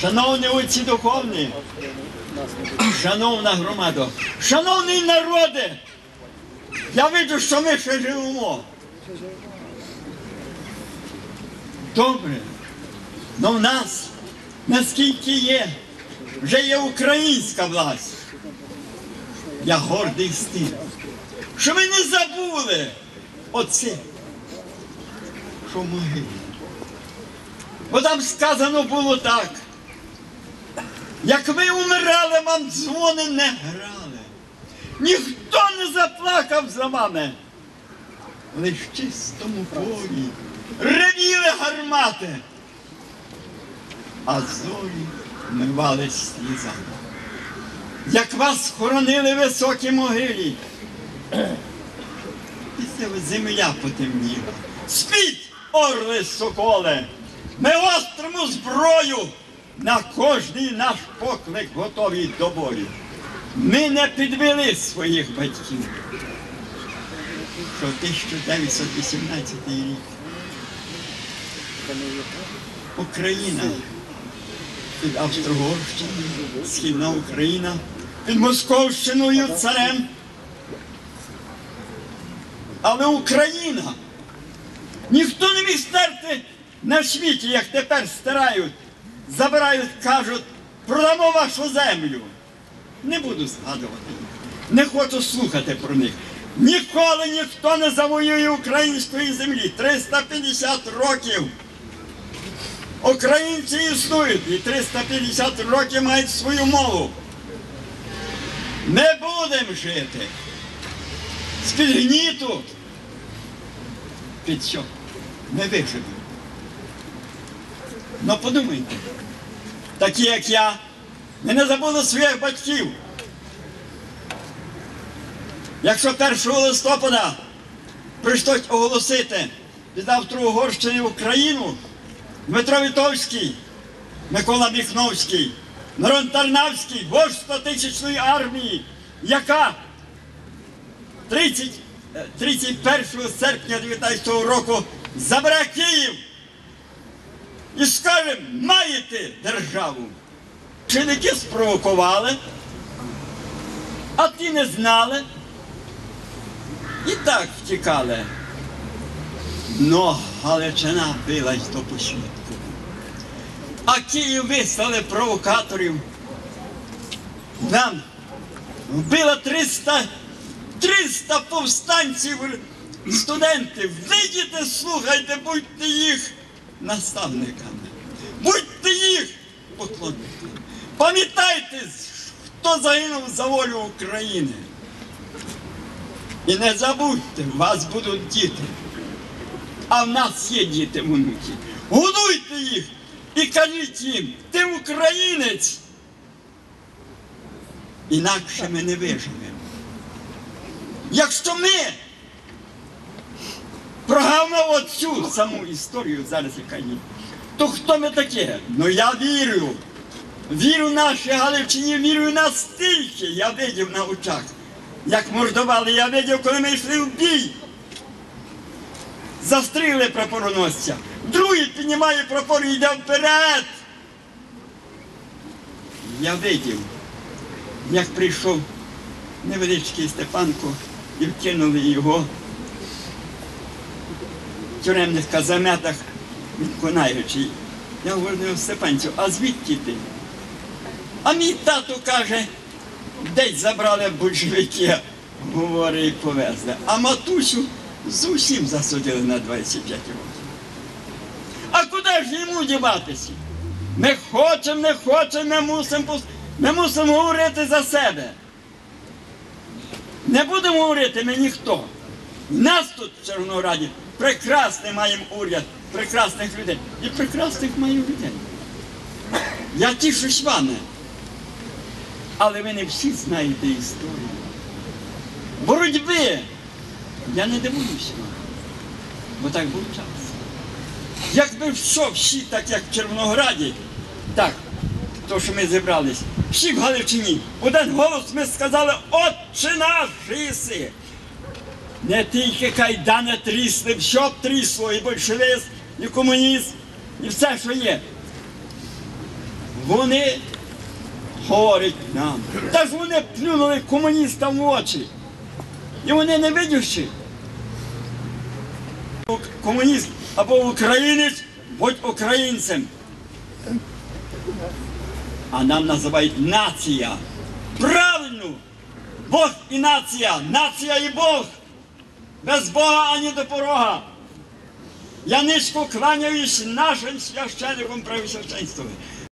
Шановні отці духовні, шановна громада, шановний народе, я бачу, що ми ще живемо. Добре. Но в нас, наскільки є, вже є українська власть. Я гордий з тим, що ми не забули оце, що могили. Бо там сказано було так. Як ви умирали, вам дзвони не грали. Ніхто не заплакав за вами. Лиш в чистому полі ревіли гармати, а зорі мивались слізами. Як вас хоронили в високій могилі, після земля потемніла. Спіть, орли соколе, ми острому зброю на кожний наш поклик готові до бою. Ми не підвели своїх батьків. Що 1918 рік Україна під Австро-Угорщиною, Східна Україна, під Московщиною царем. Але Україна ніхто не міг стерти на світі, як тепер стирають, забирають, кажуть, продамо вашу землю. Не буду згадувати. Не хочу слухати про них. Ніколи ніхто не завоює української землі. 350 років. Українці існують і 350 років мають свою мову. Не будемо жити. З-під гніту. Під що? Не виживемо. Ну подумайте, такі як я, ми не забули своїх батьків. Якщо 1 листопада прийшлось оголосити від Австро-Угорщини Україну, Дмитро Вітовський, Микола Міхновський, Мирон Тарнавський, вождь 100-тисячної армії, яка 30, е, 31 серпня 19 року забере Київ і скаже, маєте державу. Чинники спровокували, а ті не знали. І так втікали. Но Галичина билась до посвідку. А Київ вислали провокаторів. Нам вбило 300, 300 повстанців, студентів. Вийдіть, слухайте, будьте їх наставниками. Будьте їх поклонниками. Пам'ятайте, хто загинув за волю України. І не забудьте, у вас будуть діти. А в нас є діти внуки. Годуйте їх і кажіть їм, ти українець. Інакше ми не виживемо. Якщо ми прогавимо оцю саму історію зараз, яка є, то хто ми таке? Ну я вірю. Вірю нашій Галичині, вірю настільки, я видів на очах, як мордували, я видів, коли ми йшли в бій. Застріли прапороносця. Другий піднімає прапор і йде вперед. Я видів, як прийшов невеличкий Степанко і вкинули його тюремних казаметах відконаючи. Я говорю Степанцю, а звідки ти? А мій тато каже, десь забрали большевики, говорить, повезли. А матусю зовсім засудили на 25 років. А куди ж йому діватися? Ми хочемо, не хочемо, ми мусимо, ми мусимо говорити за себе. Не будемо говорити ми ніхто. Нас тут в Червонограді прекрасний маємо уряд, прекрасних людей. І прекрасних маю людей. Я тішусь вами. Але ви не всі знаєте історію. Боротьби. Я не дивуюся вам, бо так був час. Якби що всі, так як в Червонограді, так, то що ми зібрались, всі в Галичині, один голос ми сказали, отче наш єси. Не тільки кайдани трісли, все б трісло, і большевист, і комуніст, і все, що є. вони говорять нам. Та ж вони плюнули комуністам в очі. І вони не видячи. Комуніст або українець, будь українцем. А нам називають нація. Правильно! Бог і нація, нація і Бог. Без Бога ані до порога. Я низько кланяюсь нашим священникам правосвященству.